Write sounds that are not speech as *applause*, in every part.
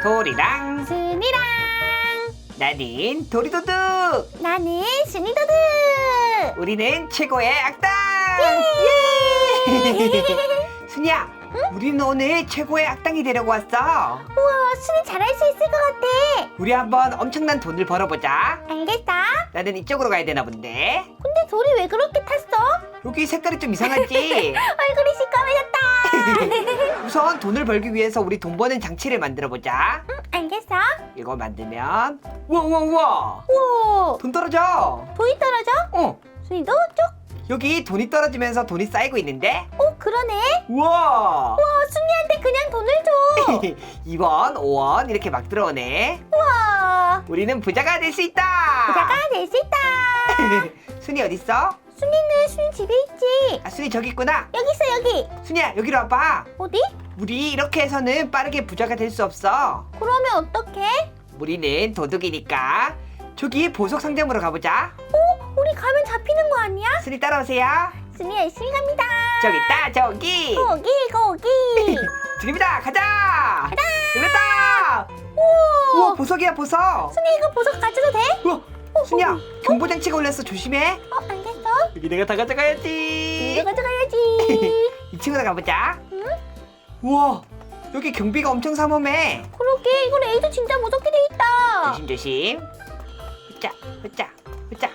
도리랑. 순이랑. 나는 도리도둑. 나는 순이도드 우리는 최고의 악당. 예! *laughs* 순이야 우리는 오늘 최고의 악당이 되려고 왔어. 우와 순이 잘할 수 있을 것 같아. 우리 한번 엄청난 돈을 벌어보자. 알겠어. 나는 이쪽으로 가야 되나 본데. 근데 돌이 왜 그렇게 탔어? 여기 색깔이 좀 이상하지? *laughs* 얼굴이 시꺼매졌다. *laughs* 우선 돈을 벌기 위해서 우리 돈 버는 장치를 만들어 보자. 응 알겠어. 이거 만들면 우와 우와 우와. 우와. 돈 떨어져. 돈이 떨어져? 어. 순이도 쭉 여기 돈이 떨어지면서 돈이 쌓이고 있는데? 오 그러네 우와! 우와 순이한테 그냥 돈을 줘. *laughs* 2원 5원 이렇게 막 들어오네. 우와. 우리는 부자가 될 수 있다! 부자가 될 수 있다. *laughs* 순이 어딨어? 순이는 순이 집에 있지. 아 순이 저기 있구나. 여기 있어 여기. 순이야 여기로 와봐. 어디? 우리 이렇게 해서는 빠르게 부자가 될 수 없어. 그러면 어떡해? 우리는 도둑이니까 저기 보석 상점으로 가보자. 어? 우리 가면 잡히는 거 아니야? 순이 따라오세요. 순이 열심히 갑니다 저기 있다 저기. 고기 고기. 지금이다. 가자. 가자. 열렸다. 우와. 우와 보석이야 보석. 순이 이거 보석 가져도 돼? 우와 순이야 경보장치가 울렸어. 조심해. 어 알겠어? 여기 내가 다 가져가야지. 이거 가져가야지. *laughs* 2층으로 가보자. 응? 우와 여기 경비가 엄청 삼엄해. 그러게 이거 레이도 진짜 무섭게 돼 있다. 조심 조심. 으짜 으짜 으짜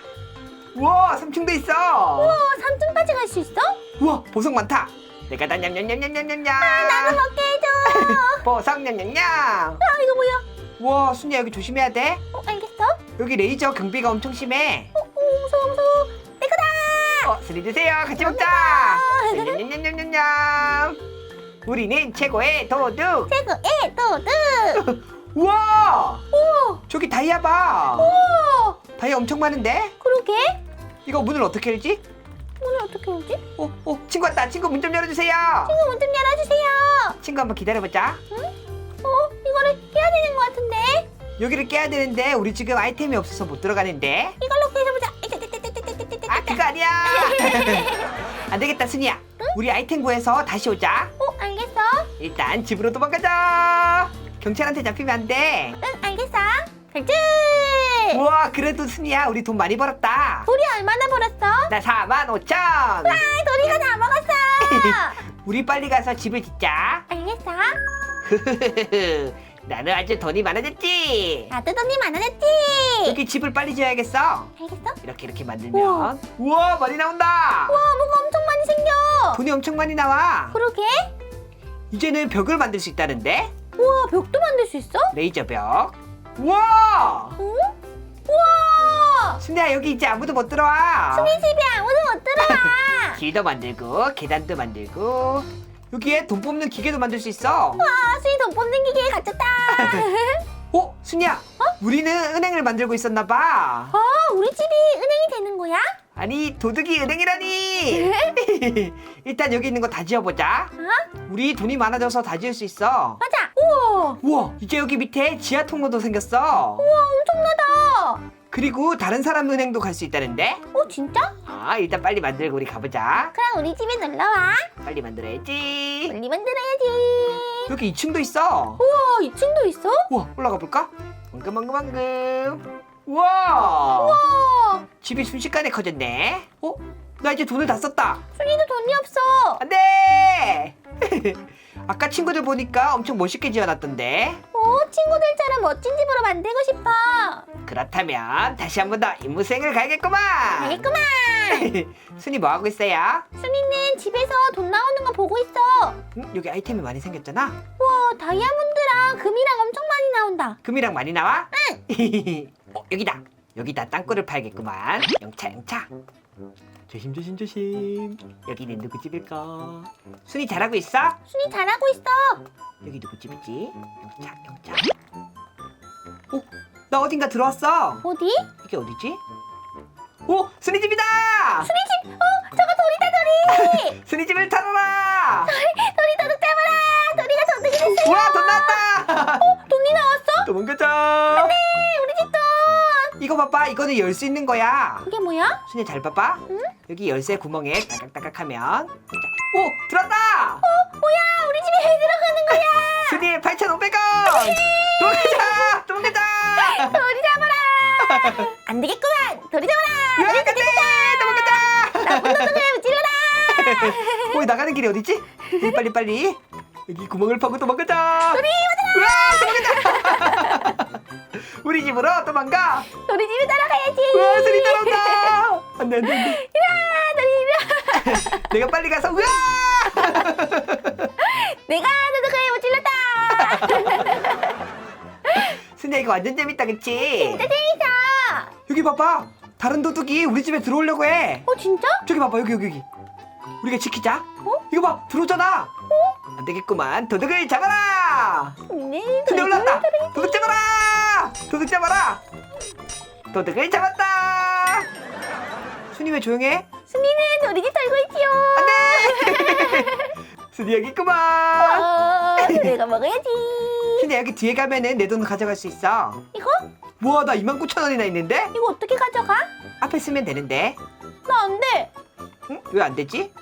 우와 3층도 있어. 우와 3층까지 갈 수 있어? 우와 보석 많다. 내가 다 냠냠냠냠냠냠냠. 나도 먹게 해줘. *laughs* 보석 냠냠냠. 아 이거 뭐야? 우와 순이야 여기 조심해야 돼. 어 알겠어? 여기 레이저 경비가 엄청 심해. 어, 어 무서워 무서워. 내 거다! 어 순이 드세요. 같이 먹자. 냠냠냠 냠냠냠. 우리는 최고의 도둑. 최고의 도둑. *laughs* 우와! 우와 저기 다이아 봐. 우와! 다이아 엄청 많은데? 그러게. 이거 문을 어떻게 열지? 오늘 어떻게 오지? 어, 어, 친구 왔다. 친구 문 좀 열어주세요. 친구 문 좀 열어주세요. 친구 한번 기다려보자. 응? 어? 이거를 깨야 되는 것 같은데? 여기를 깨야 되는데 우리 지금 아이템이 없어서 못 들어가는데. 이걸로 깨져보자. 아, 그거 아니야. *laughs* 안 되겠다, 순이야. 우리 아이템 구해서 다시 오자. 어? 알겠어. 일단 집으로 도망가자. 경찰한테 잡히면 안 돼. 응, 알겠어. 갈증! 우와, 그래도 순이야, 우리 돈 많이 벌었다. 돌이 얼마나 벌었어? 나 4만 5천. 아 돌이가 다 먹었어 *laughs* 우리 빨리 가서 집을 짓자. 알겠어 *laughs* 나는 아주 돈이 많아졌지. 나도 돈이 많아졌지 여기 집을 빨리 지어야겠어. 알겠어? 이렇게 이렇게 만들면 우와 많이 나온다 와 뭐가 엄청 많이 생겨 돈이 엄청 많이 나와 그러게 이제는 벽을 만들 수 있다는데 우와 벽도 만들 수 있어? 레이저 벽 우와 응? 순이야 여기 이제 아무도 못 들어와. 순이 집에 아무도 못 들어와. *laughs* 길도 만들고 계단도 만들고. 여기에 돈 뽑는 기계도 만들 수 있어. 아 순이 돈 뽑는 기계에 갇혔다. *laughs* 어 순이야. 우리는 은행을 만들고 있었나 봐. 아 우리 집이 은행이 되는 거야? 아니 도둑이 은행이라니. *laughs* 일단 여기 있는 거 다 지어보자. 어? 우리 돈이 많아져서 다 지을 수 있어. 맞아. 우와. 우와 이제 여기 밑에 지하 통로도 생겼어. 우와 엄청나다 그리고 다른 사람 은행도 갈 수 있다는데? 어 진짜? 아 일단 빨리 만들고 우리 가보자. 그럼 우리 집에 놀러 와. 빨리 만들어야지. 빨리 만들어야지. 여기 2층도 있어. 우와 2층도 있어? 우와 올라가 볼까? 황금황금황금. 우와! 우와! 집이 순식간에 커졌네. 어? 나 이제 돈을 다 썼다. 순이도 돈이 없어. 안돼 *laughs* 아까 친구들 보니까 엄청 멋있게 지어놨던데 오 친구들처럼 멋진 집으로 만들고 싶어 그렇다면 다시 한 번 더 임무 수행을 가야겠구만 알겠구만 *laughs* 순이 뭐 하고 있어요? 순이는 집에서 돈 나오는 거 보고 있어 응? 여기 아이템이 많이 생겼잖아 와 다이아몬드랑 금이랑 엄청 많이 나온다 금이랑 많이 나와? 응. *laughs* 어, 여기다. 여기다 땅굴을 팔겠구만. 영차 영차. 조심 조심 조심. 여기는 누구 집일까? 순이 잘하고 있어? 순이 잘하고 있어 여기 누구 집이지? 영차 영차. 어? 나 어딘가 들어왔어. 어디? 이게 어디지? 오! 순이 집이다! 순이 집! 어 저거 돌이다 돌이 *laughs* 순이 집을 털어라! 돌이 도둑 잡아라 돌이가 도둑이 됐어 우와 돈 나왔다! 돈이 나왔어? 도망가자! 네 우리 집 돈 이거 봐봐 이거는 열 수 있는 거야 이게 뭐야? 순이 잘 봐봐 응? 여기 열쇠 구멍에 따깍따깍 하면 오 들었다 뭐야? 우리 집에 왜 들어가는 거야? 순이 8,500원 도망가자 도망가자 돌이 잡아라! *laughs* 안 되겠구만! 돌이 잡아라! 으아 안돼 도망가자 도둑을 찔러라! *laughs* 거기 나가는 길이 어디지? 여기 빨리 빨리 여기 구멍을 파고 도망가자 우리 도망가자 *laughs* 우리 집으로 도망가 우리 집에 따라가야지! 우와 순이 따라온다 안돼 안돼 안돼 *laughs* 이라! 돌이 이라! *laughs* 내가 빨리 가서 우와 *laughs* 내가 도둑을 못 찔렀다! 순이야 이거 완전 재밌다 그치? 진짜 재밌어! 여기 봐봐 다른 도둑이 우리 집에 들어오려고 해 어 진짜? 저기 봐봐 여기 여기 여기 우리가 지키자 어? 이거 봐 들어오잖아 안 되겠구만 도둑을 잡아라 네, 근데 돌이. 도둑 잡아라 도둑 잡아라 도둑을 잡았다 순이 왜 조용해? 순이는 집 살고 있지요. 안돼 *laughs* 순이 여기 있구만 어, 내가 먹어야지. 순이 여기 뒤에 가면은 내 돈 가져갈 수 있어 이거? 우와 나 29,000원이나 있는데? 이거 어떻게 가져가? 앞에 쓰면 되는데 나 안 돼. 응? 왜 안 되지?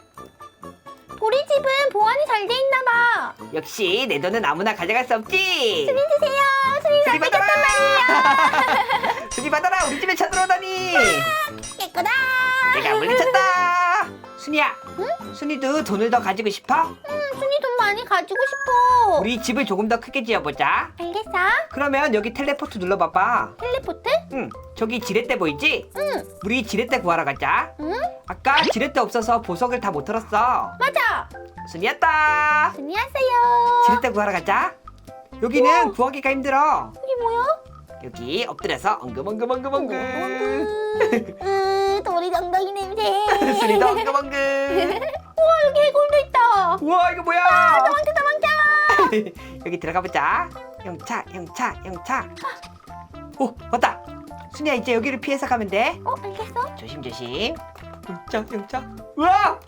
우리 집은 보안이 잘 돼 있나 봐. 역시 내 돈은 아무나 가져갈 수 없지 순이 주세요. 순이 순이 나 받아라 뺏겼단 순이 받아라 우리 집에 말이야. 깨끗다. 내가 물리쳤다 순이야 순이도 돈을 더 가지고 싶어? 음, 순이 돈 많이 가지고 싶어. 우리 집을 조금 더 크게 지어보자 알겠어. 그러면 여기 텔레포트 눌러봐봐 텔레포트? 응 저기 지렛대 보이지? 응. 우리 지렛대 구하러 가자 응? 아까 지렛대 없어서 보석을 다 못 털었어 맞아. 순이었다 순이 왔어요. 지렛대 구하러 가자 여기는 구하기가 힘들어 이게 뭐야? 여기 엎드려서 엉금 엉금 엉금 엉금 *laughs* 으, 돌이 엉덩이 냄새. *laughs* 순이도 엉금 엉금 *laughs* 우와, 여기 해골도 있다. 우와 이거 뭐야 도망쳐, 도망쳐. 여기 들어가 보자. 영차, 영차, 영차. 오, 왔다. 순이야 이제 여기를 피해서 가면 돼. 어, 알겠어. 조심 조심. 영차, 영차. 우와,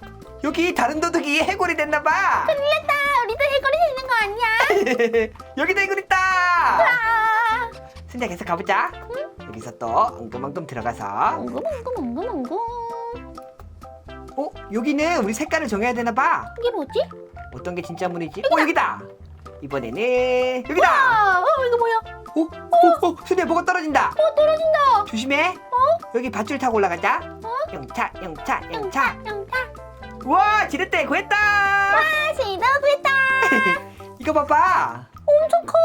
여기 다른 도둑이 해골이 됐나 봐. 큰일 났다. 우리도 해골이 되는 거 아니야? 여기도 해골 있다. 아, 순이야 계속 가보자. 여기서 또 엉금엉금 들어가서. 엉금, 엉금, 엉금, 엉금. 어, 여기는 우리 색깔을 정해야 되나 봐. 이게 뭐지? 어떤 게 진짜 문이지? 어, 여기다. 이번에는 여기다. 아, 어, 이거 뭐야? 오, 오, 오, 순이야 뭐가 떨어진다. 어, 떨어진다. 조심해. 어? 여기 밧줄 타고 올라가자. 어? 영차, 영차, 영차. 영차. 우와, 지렛대 구했다. 아, 시도 구했다. *laughs* 이거 봐봐. 엄청 커.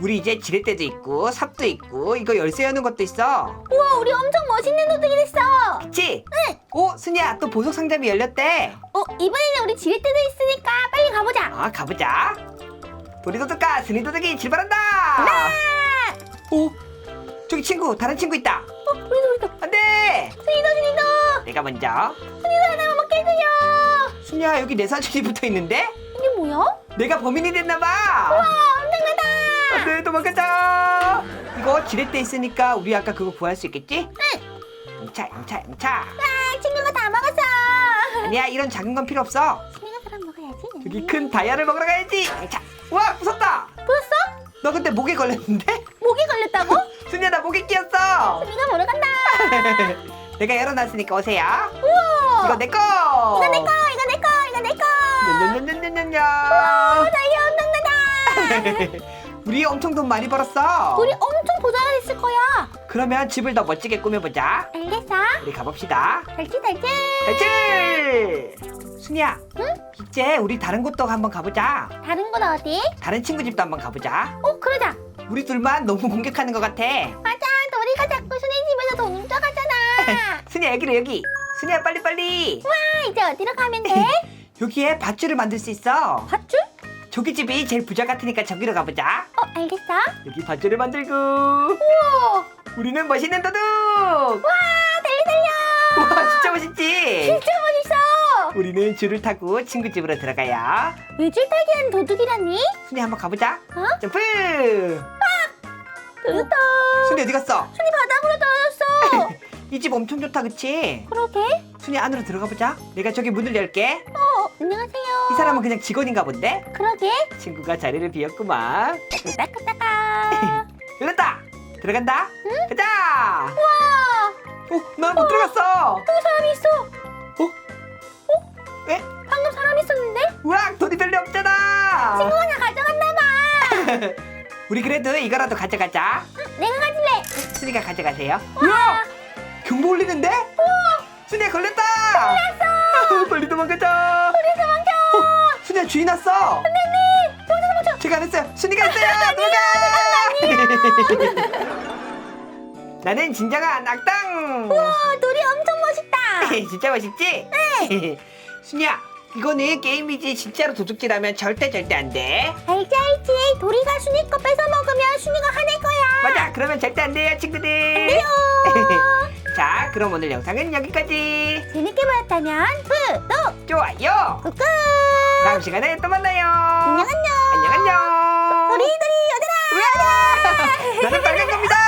우리 이제 지렛대도 있고 삽도 있고 이거 열쇠 여는 것도 있어. 우와, 우리 엄청 멋있는 도둑이 됐어. 그치? 응. 오, 순이야, 또 보석 상점이 열렸대. 어, 이번에는 우리 지렛대도 있으니까 빨리 가보자. 아, 가보자. 도리 도둑과 순이 도둑이 출발한다. 아, 오, 저기 친구, 다른 친구 있다. 어, 우리도, 우리도. 안돼. 스니도, 스니도. 내가 먼저. 스니도 하나만 먹게 해줘요. 순이야, 여기 내 사진이 붙어 있는데? 이게 뭐야? 내가 범인이 됐나 봐. 와, 엄청나다. 안돼 도망가자 이거 지렛대 있으니까 우리 아까 그거 구할 수 있겠지? 응. 영차 영차 영차 아, 친구가 다 먹었어. 아니야 이런 작은 건 필요 없어 스니가 그럼 먹어야지. 여기 큰 다이아를 먹으러 가야지 영차 와 무섭다 보였어? 너 근데 목에 걸렸는데? *laughs* 목이 걸렸다고? 순이야 나 목에 끼었어 스니가 먹으러 간다. *laughs* 내가 열어놨으니까 오세요 우와. 이거 내꺼 이거 내 거, 이거 내 거, 이거 내 거. 냐냐냐냐냐냐 다이아 엄청나다. *laughs* 우리 엄청 돈 많이 벌었어 우리 엄청 부자가 됐을 거야. 그러면 집을 더 멋지게 꾸며보자 알겠어. 우리 가봅시다 달치 달치. 탈출! 순이야, 응? 이제 우리 다른 곳도 한번 가보자. 다른 건 어디? 다른 친구 집도 한번 가보자. 어, 그러자. 우리 둘만 너무 공격하는 것 같아. 맞아, 도리가 자꾸 순이 집에서 돈 훔쳐가잖아. 순이야 여기로 여기. 순이야 빨리 빨리. 아, 이제 어디로 가면 돼? *laughs* 여기에 밧줄을 만들 수 있어. 밧줄? 저기 집이 제일 부자 같으니까 저기로 가보자. 어, 알겠어. 여기 밧줄을 만들고 우와, 우리는 멋있는 도둑. 와, 달려 달려. 와 진짜 멋있지. 진짜 멋있어. 우리는 줄을 타고 친구 집으로 들어가야. 외줄 타기 한 도둑이라니? 순이 한번 가보자. 어? 점프. 그렇다. 순이 어디 갔어? 순이 바닥으로 떨어졌어. *laughs* 이 집 엄청 좋다 그치? 그러게. 순이 안으로 들어가 보자. 내가 저기 문을 열게. 어, 안녕하세요. 이 사람은 그냥 직원인가 본데? 그러게. 친구가 자리를 비웠구만. 따끈따끈. *laughs* 열렸다. 들어간다. 가자. 와! 와, 어, 나는 못 들어갔어. 또 사람이 있어. 어? 에? 방금 사람 있었는데? 우와, 돈이 별로 없잖아. 친구가 다 가져갔나 봐. *laughs* 우리 그래도 이거라도 가져가자. 내가 가질래. 순이가 가져가세요. 와, 경보 울리는데? 순이야 걸렸다. 걸렸어. 빨리 도망가자. 우리 도망쳐. 어, 순이야 주인 왔어. 선생님, 도망쳐, 도망쳐. 제가 안 했어요. 순이가 했어요. 도망가. *laughs* 나는 진정한 악당. 와, 놀이 엄청 멋있다. *laughs* 진짜 멋있지? 네. *laughs* 순이야, 이거는 게임이지 진짜로 도둑질하면 절대 절대 안 돼. 알지, 알지. 도리가 순이 거 뺏어 먹으면 순이가 화낼 거야. 맞아, 그러면 절대 안 돼요, 친구들. 돼요. 자, 그럼 오늘 영상은 여기까지. 재밌게 보셨다면 구독, 좋아요. 꾹꾹. 다음 시간에 또 만나요. 안녕, 안녕. 안녕, 안녕. 도리, 도리, 얘들아. 나는 빨간 겁니다.